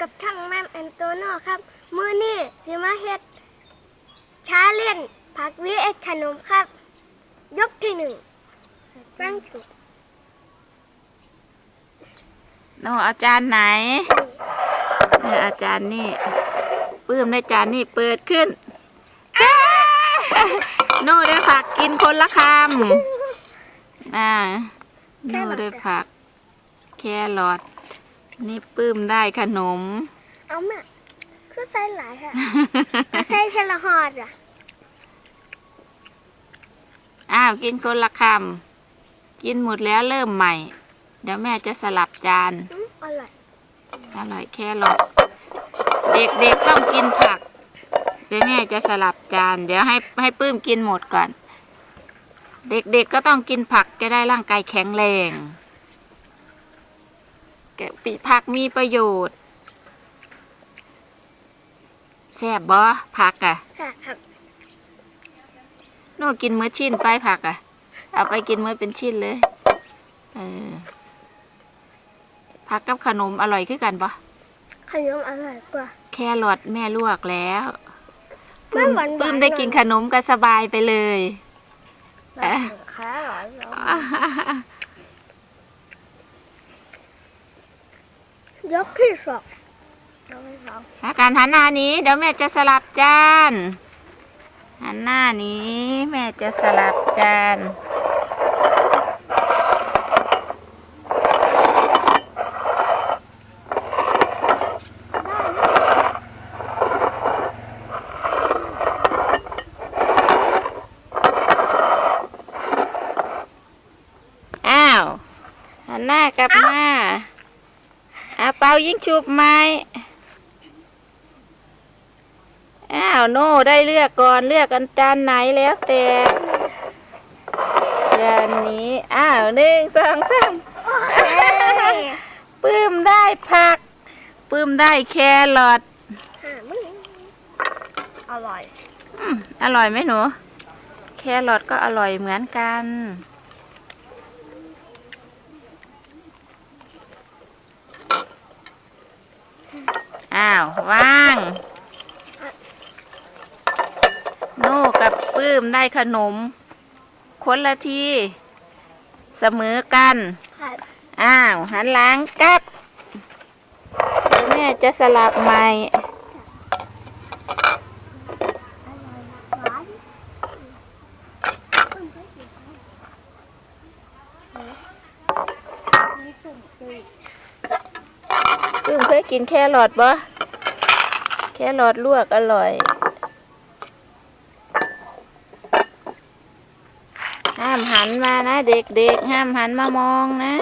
กับช่างแมมแอนโตโนครับ มือนี่สิมาเฮ็ดช้าเล่นผักวีเอ็ดขนมครับ ยกที่หนึ่งแป้งสุกโนเอาจานไหนเนี่ยอาจารย์นี่ปื้มได้จานนี่เปิดขึ้นโน่ได้ผักกินคนละคำอ่าโน่ได้ผัก แครอท นี่ปื้มได้ขนม เอาแม่คือใส่หลายค่ะเอาใส่เทละหอดอะ อ้าวกินคนละคำกินหมดแล้วเริ่มใหม่ เดี๋ยวแม่จะสลับจานอืมอร่อย อร่อยแครอทเด็กๆต้องกินผัก เดี๋ยวแม่จะสลับจาน เดี๋ยวให้ให้ปื้มกินหมดก่อน เด็กๆก็ต้องกินผักจะได้ร่างกายแข็งแรง แกะปีผักมีประโยชน์แซ่บบ่ผักอะค่ะครับโน่กินมื้อชิ้นไปผักอะเอาไปกินมื้อเป็นชิ้นเลยเออผักกับขนมอร่อยคือกันปะขนมอร่อยกว่า แครอทแม่ลวกแล้วไม่หวานๆปื้มได้กินขนมก็สบายไปเลยแล้ขาหรอแล้ว ยกที่สองยกที่สองอาการหันหน้านี้เดี๋ยวแม่จะสลับจานหันหน้านี้แม่จะสลับจานอ้าวหันหน้ากลับมา ยิงชุบไม้ อ้าว โน่ได้เลือกก่อนเลือกกันจานไหนแล้วแต่จานนี้ อ้าวหนึ่งสองสามปื้มได้ผัก ปื้มได้แครอทอ่ามึงอร่อยอืมอร่อยไหมหนู แครอทก็อร่อยเหมือนกัน อ้าวว่าง โน่กับปื้มได้ขนม คนละที เสมอกัน อ้าว หันหลังกลับเดี๋ยวแม่จะสลับใหม่ปื้มเคยกินแครอทบ่ แครอทลวกอร่อยห้ามหันมานะ เด็กๆ ห้ามหันมามองนะ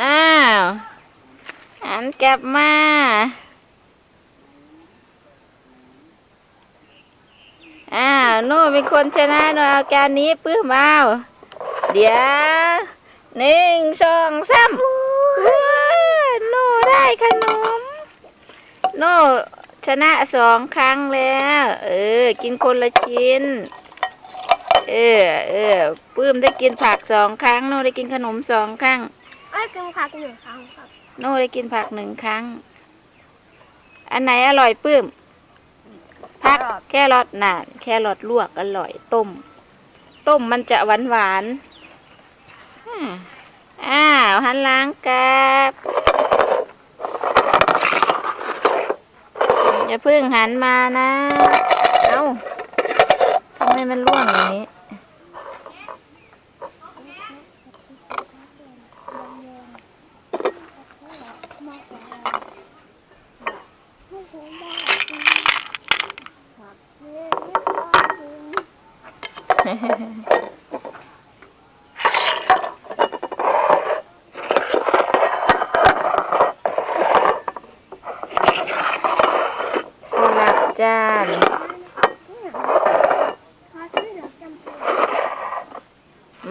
อ้าวหัน กลับมา อ้าวโน่เป็นคนชนะโนเอาการนี้ปื้มเอาเดี๋ยวหนึ่งสองสามว้าโน่ได้ขนม โน่ชนะสองครั้งแล้ว เออ กินคนละชิ้น เออ เออปื้มได้กินผักสองครั้ง โน่ได้กินขนมสองครั้งไอ้กินผักหนึ่งครั้งครับ โน่ได้กินผักหนึ่งครั้ง อันไหนอร่อยปื้ม ผักแครอทน่ะแครอทลวกอร่อยต้ม ต้มมันจะหวานหวานๆอ่าอ้าวหันหล้างกับอย่าเพิ่งหันมานะ เอ้าทำไมมันร่วงอย่างนี้ สลับจาน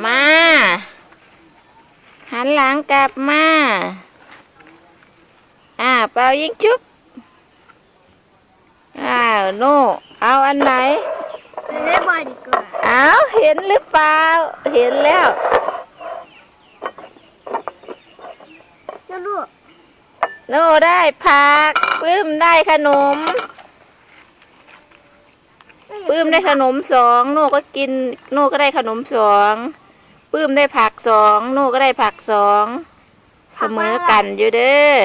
มา หันหลังกลับมา อ่า เป่ายิงชุบอ้าวโน่เอาอันไหน เล่บอลดีกว่า อาเห็นหรือเปล่า เห็นแล้วแล้วลูกโน่ได้ผักปื้มได้ขนมปื้มได้ขนมสองโน่ก็กิน โน่ก็ได้ขนมสองปื้มได้ผักสองโน่ก็ได้ผักสองเสมอกันอยู่เด้อ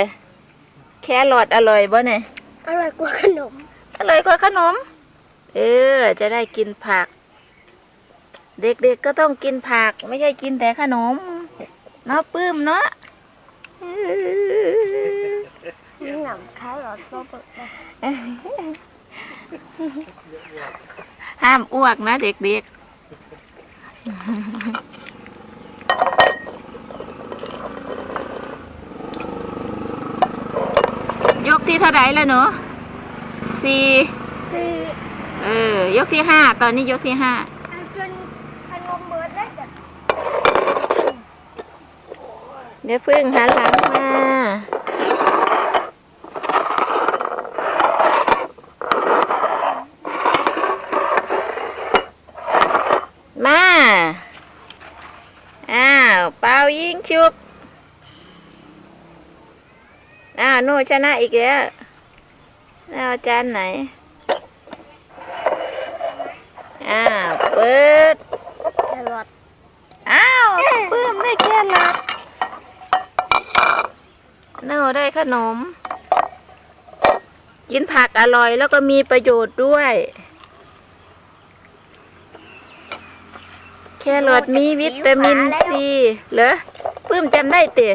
แครอทอร่อยบ่เนี่ยอร่อยกว่าขนมอร่อยกว่าขนม เออ จะได้กินผัก เด็กๆก็ต้องกินผัก ไม่ใช่กินแต่ขนม เนาะปื้มเนาะเออมีหนำคล้ายหลอดโซเบิร์ตเลยห้ามอ้วกนะเด็กๆยกที่เท่าไหร่แล้วหนูสี่คือเออ ยกที่ห้า ตอนนี้ยกที่ห้า อันจนขนมเบิร์ดได้จ้ะ เดี๋ยวพึ่งหันหลังมามา อ้าวเป่ายิงชุบ อ้าวโน่ชนะอีกแล้วแล้วอาจารย์ไหน อ้าวเปิด แครอทอ้าวปื้มได้แค่รอท โน่ได้ขนม กินผักอร่อยแล้วก็มีประโยชน์ด้วย แครอทมีวิตามินซีเหรอปื้มจำได้เตะ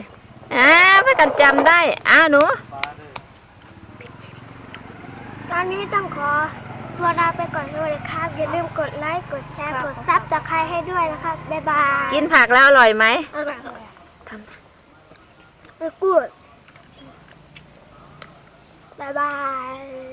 อ้าพ่อกันจำได้อ้าวหนูตอนนี้ต้องขอตัวลาไปก่อนสวัสดีครับ อย่าลืมกดไลค์ กดแชร์ กดซับสไครต์ให้ด้วยนะครับ บ๊ายบาย กินผักแล้วอร่อยไหมอร่อยทำไม่กูด 拜拜。